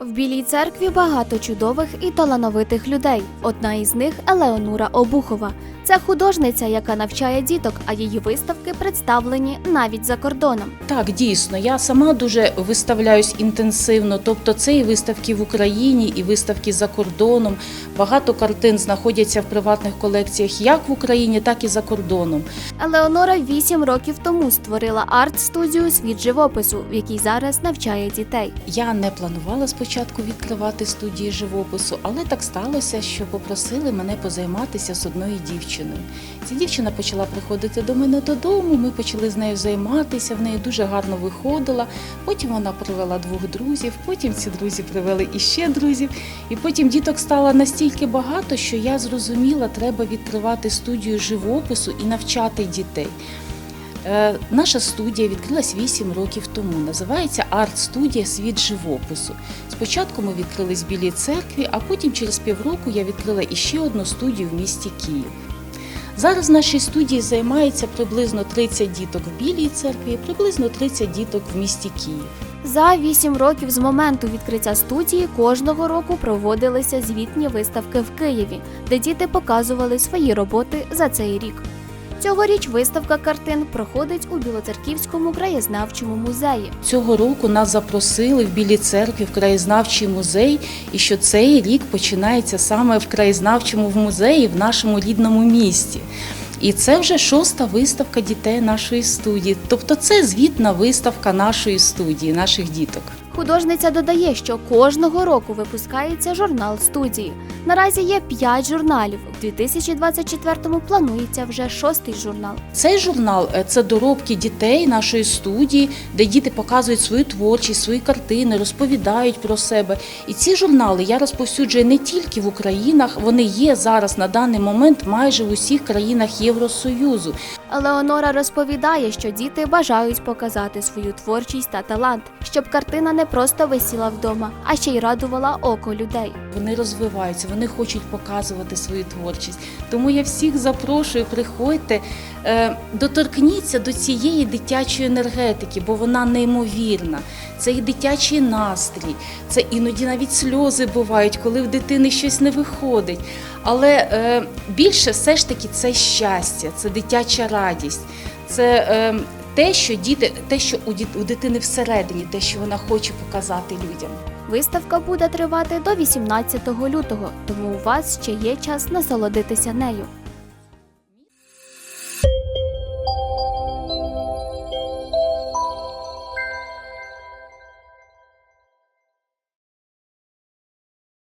В Білій церкві багато чудових і талановитих людей. Одна із них Елеонура Обухова. Це художниця, яка навчає діток, а її виставки представлені навіть за кордоном. Так, дійсно, я сама дуже виставляюсь інтенсивно. Тобто, це і виставки в Україні, і виставки за кордоном. Багато картин знаходяться в приватних колекціях як в Україні, так і за кордоном. Елеонора вісім років тому створила арт-студію Світ живопису, в якій зараз навчає дітей. Я не планувала спочатку відкривати студії живопису, але так сталося, що попросили мене позайматися з одною дівчиною. Ця дівчина почала приходити до мене додому. Ми почали з нею займатися. В неї дуже гарно виходила. Потім вона привела двох друзів. Потім ці друзі привели іще друзів. І потім діток стало настільки багато, що я зрозуміла, треба відкривати студію живопису і навчати дітей. Е, Наша студія відкрилась 8 років тому. Називається арт-студія Світ живопису. Спочатку ми відкрились в Білій церкві, а потім через півроку я відкрила іще одну студію в місті Київ. Зараз в нашій студії займається приблизно 30 діток в Білій церкві приблизно 30 діток в місті Київ. За вісім років з моменту відкриття студії кожного року проводилися звітні виставки в Києві, де діти показували свої роботи за цей рік. Цьогоріч виставка картин проходить у Білоцерківському краєзнавчому музеї. Цього року нас запросили в Білій церкві в краєзнавчий музей, і що цей рік починається саме в краєзнавчому музеї в нашому рідному місті. І це вже шоста виставка дітей нашої студії. Тобто це звітна виставка нашої студії, наших діток. Художниця додає, що кожного року випускається журнал студії. Наразі є п'ять журналів. У 2024-му планується вже шостий журнал. Цей журнал е, це доробки дітей нашої студії, де діти показують свою творчість, свої картини, розповідають про себе. І ці журнали я розповсюджую не тільки в Українах, вони є зараз на даний момент майже в усіх країнах Євросоюзу. Елеонора розповідає, що діти бажають показати свою творчість та талант, щоб картина не просто висіла вдома, а ще й радувала око людей. Вони розвиваються, вони хочуть показувати свою творчість. Тому я всіх запрошую, приходьте, е, доторкніться до цієї дитячої енергетики, бо вона неймовірна. Це і дитячий настрій, це іноді навіть сльози бувають, коли в дитини щось не виходить. Але е, більше все ж таки це щастя, це дитяча радість. Це е, те, що діти, те, що у дитини всередині, те, що вона хоче показати людям. Виставка буде тривати до 18 лютого, тому у вас ще є час насолодитися нею.